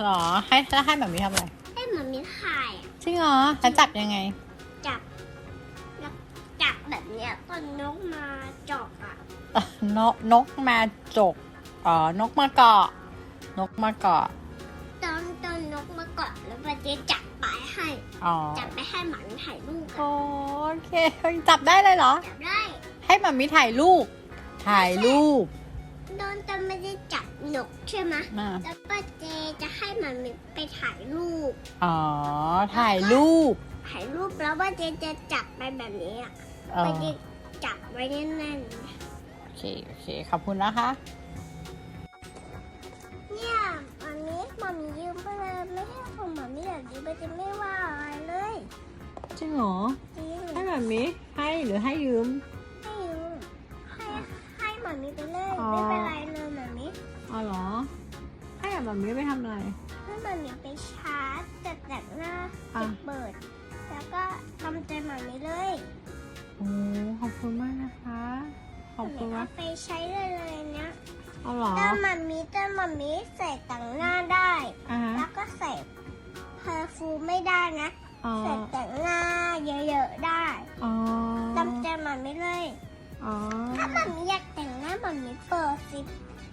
หรอ ให้แล้วให้แบบนี้ทำอะไร ให้เหมือนมีไข่อะจริงเหรอแล้วจับยังไง จับแล้วจับแบบเนี้ยตอนนกมาจอกอะนกนกมาจกอ๋อนกมาเกาะ นกมาเกาะ ตอนตอนนกมาเกาะแล้วมันจะจับไปให้ อ๋อ จับไปให้หมันถ่ายรูปอะโอเค จับได้เลยเหรอ จับได้ ให้มามิถ่ายรูป ถ่ายรูป โดนตอนไม่ได้จับ นกใช่ไหมอ่า แล้วป้าเจจะให้หมันไปถ่ายรูป อ๋อ ถ่ายรูปถ่ายรูปแล้วว่าเจจะจับไปแบบนี้อะอ๋อป้าเจจับไว้แน่นโอเค โอเค ขอบคุณนะคะ ๆเนี่ยอันนี้มันมียืมไปเลยไม่ให้ของหมันไม่อยากยืมป้าเจไม่ว่าอะไรเลยจริงเหรอจริงให้แบบนี้ให้หรือให้ยืม อ๋อเหรอให้แบบนี้ไปทำอะไร ให้หมันมีไปชาร์จจัดแต่งหน้าอะ จะเปิด แล้วก็ทำใจหมันมีเลยโอ้ขอบคุณมากนะคะ ขอบคุณเอามากไปใช้เลยเลยเนี้ยเอาเหรอถ้ามันมีถ้ามันมีใส่แต่งหน้าได้ อ่าฮะแล้วก็ใส่เพอร์ฟูมไม่ได้นะ อ๋อใส่แต่งหน้าเยอะๆได้อ๋อจำใจมันไม่เลย อ๋อถ้ามันมีอยากแต่งหน้ามันมีเปิด ซิป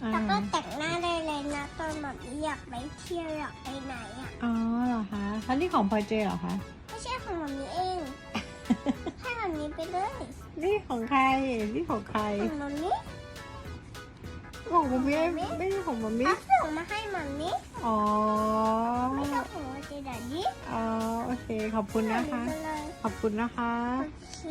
อ่าแล้วก็แต่งหน้าได้เลยนะ ตอนมันมีอยากไปเที่ยวอยากไปไหนอะ อ๋อเหรอคะแล้วนี่ของพลอยเจเหรอคะ ไม่ใช่ของมันมีเอง ให้มันมีไปเลยนี่ของใคร นี่ของใครของมันมีของมัมมี่ไม่ใช่ของมัมมี่ถ้าส่งมาให้มันมีอ๋อ ไม่ต้องของว่าเจดานี้อ๋อ โอเค ขอบคุณนะคะไปเลยขอบคุณนะคะ โอเค